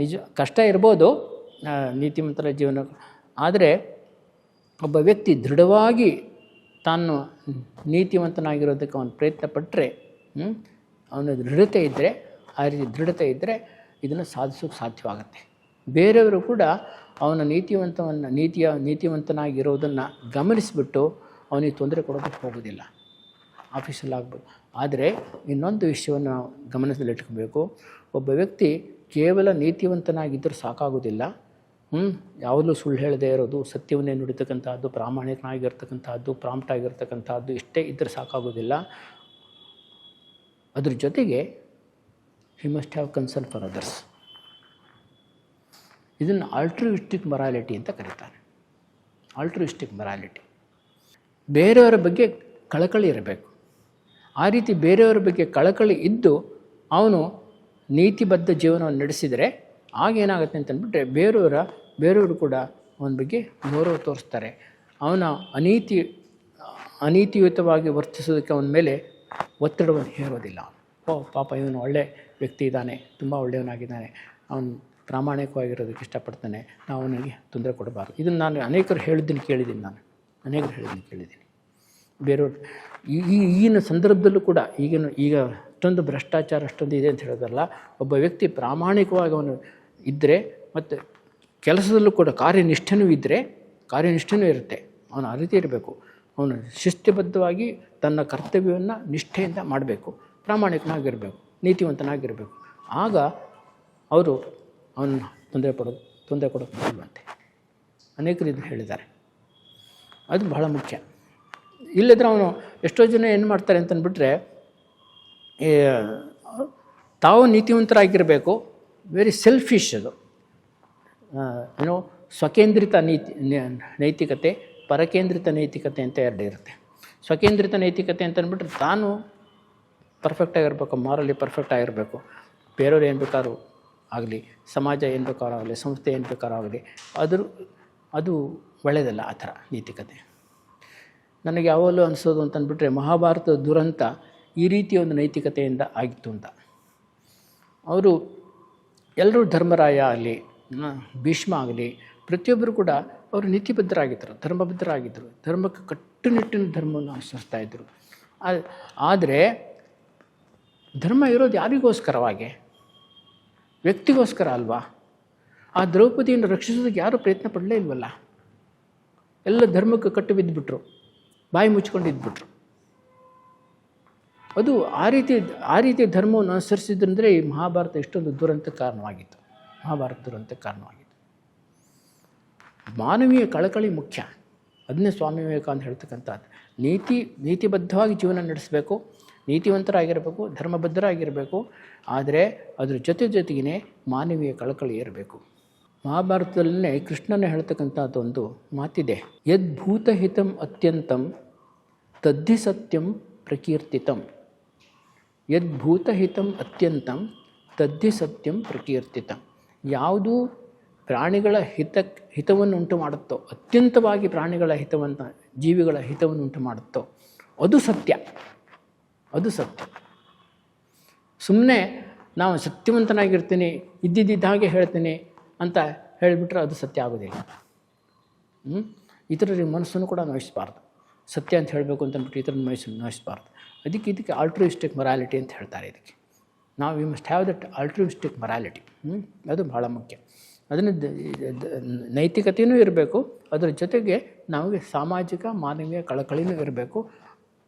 ನಿಜ, ಕಷ್ಟ ಇರ್ಬೋದು ನೀತಿಮಂತರ ಜೀವನ. ಆದರೆ ಒಬ್ಬ ವ್ಯಕ್ತಿ ದೃಢವಾಗಿ ತಾನು ನೀತಿವಂತನಾಗಿರೋದಕ್ಕೆ ಅವನು ಪ್ರಯತ್ನ ಪಟ್ಟರೆ ಅವನ ದೃಢತೆ ಇದ್ದರೆ ಆ ರೀತಿ ದೃಢತೆ ಇದ್ದರೆ ಇದನ್ನು ಸಾಧಿಸೋಕ್ಕೆ ಸಾಧ್ಯವಾಗುತ್ತೆ. ಬೇರೆಯವರು ಕೂಡ ಅವನ ನೀತಿವಂತವನ್ನು, ನೀತಿಯ, ನೀತಿವಂತನಾಗಿರೋದನ್ನು ಗಮನಿಸಿಬಿಟ್ಟು ಅವನಿಗೆ ತೊಂದರೆ ಕೊಡೋದಕ್ಕೆ ಹೋಗೋದಿಲ್ಲ. ಆಫೀಸಲ್ಲಿ ಆಗ್ಬೋದು ಆದರೆ ಇನ್ನೊಂದು ವಿಷಯವನ್ನು ನಾವು ಗಮನದಲ್ಲಿಟ್ಕೋಬೇಕು. ಒಬ್ಬ ವ್ಯಕ್ತಿ ಕೇವಲ ನೀತಿವಂತನಾಗಿದ್ದರೂ ಸಾಕಾಗೋದಿಲ್ಲ. ಹ್ಞೂ ಯಾವಾಗಲೂ ಸುಳ್ಳು ಹೇಳದೇ ಇರೋದು, ಸತ್ಯವನ್ನೇ ನುಡಿತಕ್ಕಂಥದ್ದು ಪ್ರಾಮಾಣಿಕನಾಗಿರ್ತಕ್ಕಂಥದ್ದು ಪ್ರಾಂಪ್ಟ್ ಆಗಿರ್ತಕ್ಕಂಥದ್ದು ಇಷ್ಟೇ ಇದ್ದರೆ ಸಾಕಾಗೋದಿಲ್ಲ. ಅದ್ರ ಜೊತೆಗೆ he must have concern for others ಇದನ್ನು ಆಲ್ಟ್ರಿಸ್ಟಿಕ್ ಮೊರಾಲಿಟಿ ಅಂತ ಕರೀತಾರೆ. ಆಲ್ಟ್ರಿಸ್ಟಿಕ್ ಮೊರಾಲಿಟಿ ಬೇರೆಯವರ ಬಗ್ಗೆ ಕಳಕಳಿ ಇರಬೇಕು. ಆ ರೀತಿ ಬೇರೆಯವರ ಬಗ್ಗೆ ಕಳಕಳಿ ಇದ್ದು, ಅವನು ನೀತಿಬದ್ಧ ಜೀವನವನ್ನು ನಡೆಸಿದರೆ ಆಗೇನಾಗುತ್ತೆ ಅಂತಂದ್ಬಿಟ್ರೆ ಬೇರೆಯವರ ಬೇರೆಯವರು ಕೂಡ ಅವನ ಬಗ್ಗೆ ಗೌರವ ತೋರಿಸ್ತಾರೆ. ಅವನ ಅನೀತಿ, ಅನೀತಿಯುತವಾಗಿ ವರ್ತಿಸೋದಕ್ಕೆ ಅವನ ಮೇಲೆ ಒತ್ತಡವನ್ನು ಹೇರೋದಿಲ್ಲ. ಓ, ಪಾಪ ಇವನು ಒಳ್ಳೆ ವ್ಯಕ್ತಿ ಇದ್ದಾನೆ, ತುಂಬ ಒಳ್ಳೆಯವನಾಗಿದ್ದಾನೆ. ಅವನು ಪ್ರಾಮಾಣಿಕವಾಗಿರೋದಕ್ಕೆ ಇಷ್ಟಪಡ್ತಾನೆ. ನಾವು ಅವನಿಗೆ ತೊಂದರೆ ಕೊಡಬಾರ್ದು. ಇದನ್ನು ನಾನು ಅನೇಕರು ಹೇಳಿದ್ದೀನಿ ಕೇಳಿದ್ದೀನಿ ನಾನು. ಅನೇಕರು ಹೇಳಿದ್ದೀನಿ ಕೇಳಿದ್ದೀನಿ. ಬೇರೆಯವ್ರು ಈ, ಈಗಿನ ಸಂದರ್ಭದಲ್ಲೂ ಕೂಡ ಈಗಿನ, ಈಗ ಅಷ್ಟೊಂದು ಭ್ರಷ್ಟಾಚಾರ ಅಷ್ಟೊಂದು ಇದೆ ಅಂತ ಹೇಳೋದಲ್ಲ, ಒಬ್ಬ ವ್ಯಕ್ತಿ ಪ್ರಾಮಾಣಿಕವಾಗಿ ಅವನು ಇದ್ದರೆ ಮತ್ತು ಕೆಲಸದಲ್ಲೂ ಕೂಡ ಕಾರ್ಯನಿಷ್ಠನೂ ಇದ್ದರೆ ಕಾರ್ಯನಿಷ್ಠನೂ ಇರುತ್ತೆ. ಅವನು ಆ ರೀತಿ ಇರಬೇಕು. ಅವನು ಶಿಸ್ತುಬದ್ಧವಾಗಿ ತನ್ನ ಕರ್ತವ್ಯವನ್ನು ನಿಷ್ಠೆಯಿಂದ ಮಾಡಬೇಕು. ಪ್ರಾಮಾಣಿಕನಾಗಿರಬೇಕು, ನೀತಿವಂತನಾಗಿರಬೇಕು. ಆಗ ಅವರು ಅವನು ತೊಂದರೆ ಕೊಡೋ ತೊಂದರೆ ಕೊಡೋಕೆ ಬಿಡುವಂತೆ ಅನೇಕರು ಇದು ಹೇಳಿದ್ದಾರೆ. ಅದು ಬಹಳ ಮುಖ್ಯ. ಇಲ್ಲದ್ರೆ ಅವನು ಎಷ್ಟೋ ಜನ ಏನು ಮಾಡ್ತಾರೆ ಅಂತಂದ್ಬಿಟ್ರೆ ತಾವು ನೀತಿವಂತರಾಗಿರಬೇಕು. ವೆರಿ ಸೆಲ್ಫಿಶ್ ಅದು. ಏನೋ ಸ್ವಕೇಂದ್ರಿತ ನೀತಿ ನೈತಿಕತೆ, ಪರಕೇಂದ್ರಿತ ನೈತಿಕತೆ ಅಂತ ಎರಡು ಇರುತ್ತೆ. ಸ್ವಕೇಂದ್ರಿತ ನೈತಿಕತೆ ಅಂತಂದ್ಬಿಟ್ರೆ ತಾನು ಪರ್ಫೆಕ್ಟ್ ಆಗಿರಬೇಕು ಮಾರಲಿ ಪರ್ಫೆಕ್ಟ್ ಆಗಿರಬೇಕು. ಬೇರೆಯವ್ರು ಏನು ಬೇಕಾದ್ರೂ ಆಗಲಿ, ಸಮಾಜ ಏನು ಬೇಕಾದ್ರೂ ಆಗಲಿ, ಸಂಸ್ಥೆ ಏನು ಬೇಕಾದ್ರೂ ಆಗಲಿ ಅದ್ರ ಅದು ಒಳ್ಳೆಯದಲ್ಲ ಆ ಥರ ನೈತಿಕತೆ. ನನಗೆ ಯಾವಾಗಲೂ ಅನಿಸೋದು ಅಂತಂದ್ಬಿಟ್ರೆ ಮಹಾಭಾರತದ ದುರಂತ ಈ ರೀತಿಯ ಒಂದು ನೈತಿಕತೆಯಿಂದ ಆಗಿತ್ತು ಅಂತ. ಅವರು ಎಲ್ಲರೂ ಧರ್ಮರಾಯ ಆಗಲಿ ಭೀಷ್ಮ ಆಗಲಿ, ಪ್ರತಿಯೊಬ್ಬರು ಕೂಡ ಅವರು ನೀತಿಬದ್ಧರಾಗಿದ್ದರು, ಧರ್ಮಬದ್ಧರಾಗಿದ್ದರು, ಧರ್ಮಕ್ಕೆ ಕಟ್ಟುನಿಟ್ಟಿನ ಧರ್ಮವನ್ನು ಅನುಸರಿಸ್ತಾ ಇದ್ದರು. ಆದರೆ ಧರ್ಮ ಇರೋದು ಯಾರಿಗೋಸ್ಕರವಾಗಿ? ವ್ಯಕ್ತಿಗೋಸ್ಕರ ಅಲ್ವಾ? ಆ ದ್ರೌಪದಿಯನ್ನು ರಕ್ಷಿಸೋದಕ್ಕೆ ಯಾರೂ ಪ್ರಯತ್ನ ಪಡಲೇ ಇಲ್ವಲ್ಲ? ಎಲ್ಲ ಧರ್ಮಕ್ಕೆ ಕಟ್ಟು ಬಿದ್ದುಬಿಟ್ರು ಬಾಯಿ ಮುಚ್ಕೊಂಡು ಇದ್ಬಿಟ್ರು ಅದು ಆ ರೀತಿ ಆ ರೀತಿ ಧರ್ಮವನ್ನು ಅನುಸರಿಸಿದ್ರಂದರೆ ಈ ಮಹಾಭಾರತ ಎಷ್ಟೊಂದು ದುರಂತ ಕಾರಣವಾಗಿತ್ತು. ಮಹಾಭಾರತ ದುರಂತ ಕಾರಣವಾಗಿತ್ತು. ಮಾನವೀಯ ಕಳಕಳಿ ಮುಖ್ಯ. ಅದನ್ನೇ ಸ್ವಾಮಿ ವಿವೇಕಾನಂದ ಹೇಳ್ತಕ್ಕಂಥದ್ದು. ನೀತಿ, ನೀತಿಬದ್ಧವಾಗಿ ಜೀವನ ನಡೆಸಬೇಕು, ನೀತಿವಂತರಾಗಿರಬೇಕು, ಧರ್ಮಬದ್ಧರಾಗಿರಬೇಕು, ಆದರೆ ಅದ್ರ ಜೊತೆ ಜೊತೆಗೇ ಮಾನವೀಯ ಕಳಕಳಿ ಇರಬೇಕು. ಮಹಾಭಾರತದಲ್ಲೇ ಕೃಷ್ಣನ ಹೇಳ್ತಕ್ಕಂಥದ್ದು ಒಂದು ಮಾತಿದೆ. ಯದ್ಭೂತಹಿತಂ ಅತ್ಯಂತಂ ತದ್ಧಿ ಸತ್ಯಂ ಪ್ರಕೀರ್ತಿತಂ. ಯದ್ಭೂತಹಿತಂ ಅತ್ಯಂತಂ ತದ್ದಿ ಸತ್ಯಂ ಪ್ರಕೀರ್ತಿತಂ. ಯಾವುದು ಪ್ರಾಣಿಗಳ ಹಿತ ಹಿತವನ್ನು ಉಂಟು ಮಾಡುತ್ತೋ, ಅತ್ಯಂತವಾಗಿ ಪ್ರಾಣಿಗಳ ಹಿತವನ್ನು ಜೀವಿಗಳ ಹಿತವನ್ನು ಉಂಟು ಮಾಡುತ್ತೋ, ಅದು ಸತ್ಯ. ಅದು ಸತ್ಯ. ಸುಮ್ಮನೆ ನಾವು ಸತ್ಯವಂತನಾಗಿರ್ತೀನಿ ಇದ್ದಿದ್ದ ಹಾಗೆ ಹೇಳ್ತೀನಿ ಅಂತ ಹೇಳಿಬಿಟ್ರೆ ಅದು ಸತ್ಯ ಆಗೋದಿಲ್ಲ. ಇತರರಿಗೆ ಮನಸ್ಸನ್ನು ಕೂಡ ನೋಯಿಸಬಾರ್ದು. ಸತ್ಯ ಅಂತ ಹೇಳಬೇಕು ಅಂತ ಅಂದ್ಬಿಟ್ಟು ಥರ ಮನಸ್ಸನ್ನು ನೋಯಿಸಬಾರ್ದು ಅದಕ್ಕೆ ಇದಕ್ಕೆ ಆಲ್ಟ್ರೋಯಿಸ್ಟಿಕ್ ಮೊರಾಲಿಟಿ ಅಂತ ಹೇಳ್ತಾರೆ ಇದಕ್ಕೆ. ನಾವು we must have that altruistic morality ಅದು ಭಾಳ ಮುಖ್ಯ. ಅದನ್ನು ನೈತಿಕತೆಯೂ ಇರಬೇಕು. ಅದರ ಜೊತೆಗೆ ನಮಗೆ ಸಾಮಾಜಿಕ, ಮಾನವೀಯ ಕಳಕಳಿನೂ ಇರಬೇಕು.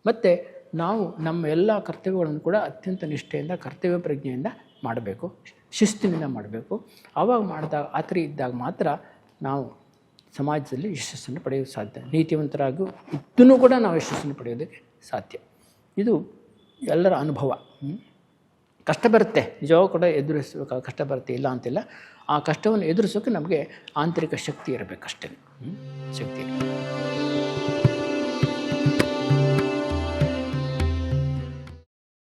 ಮತ್ತು ನಾವು ನಮ್ಮ ಎಲ್ಲ ಕರ್ತವ್ಯಗಳನ್ನು ಕೂಡ ಅತ್ಯಂತ ನಿಷ್ಠೆಯಿಂದ, ಕರ್ತವ್ಯ ಪ್ರಜ್ಞೆಯಿಂದ ಮಾಡಬೇಕು. ಶಿಸ್ತಿನಿಂದ ಮಾಡಬೇಕು. ಆವಾಗ ಮಾಡಿದಾಗ, ಆ ಥರ ಇದ್ದಾಗ ಮಾತ್ರ ನಾವು ಸಮಾಜದಲ್ಲಿ ಯಶಸ್ಸನ್ನು ಪಡೆಯೋದು ಸಾಧ್ಯ. ನೀತಿವಂತರಾಗೂ ಇದ್ದೂ ಕೂಡ ನಾವು ಯಶಸ್ಸನ್ನು ಪಡೆಯೋದಕ್ಕೆ ಸಾಧ್ಯ. ಇದು ಎಲ್ಲರ ಅನುಭವ. ಕಷ್ಟ ಬರುತ್ತೆ. ನಿಜವಾಗೂ ಕೂಡ ಎದುರಿಸಬೇಕು ಕಷ್ಟ ಬರುತ್ತೆ. ಇಲ್ಲ ಅಂತಿಲ್ಲ. ಆ ಕಷ್ಟವನ್ನು ಎದುರಿಸೋಕೆ ನಮಗೆ ಆಂತರಿಕ ಶಕ್ತಿ ಇರಬೇಕಷ್ಟೇ? ಶಕ್ತಿ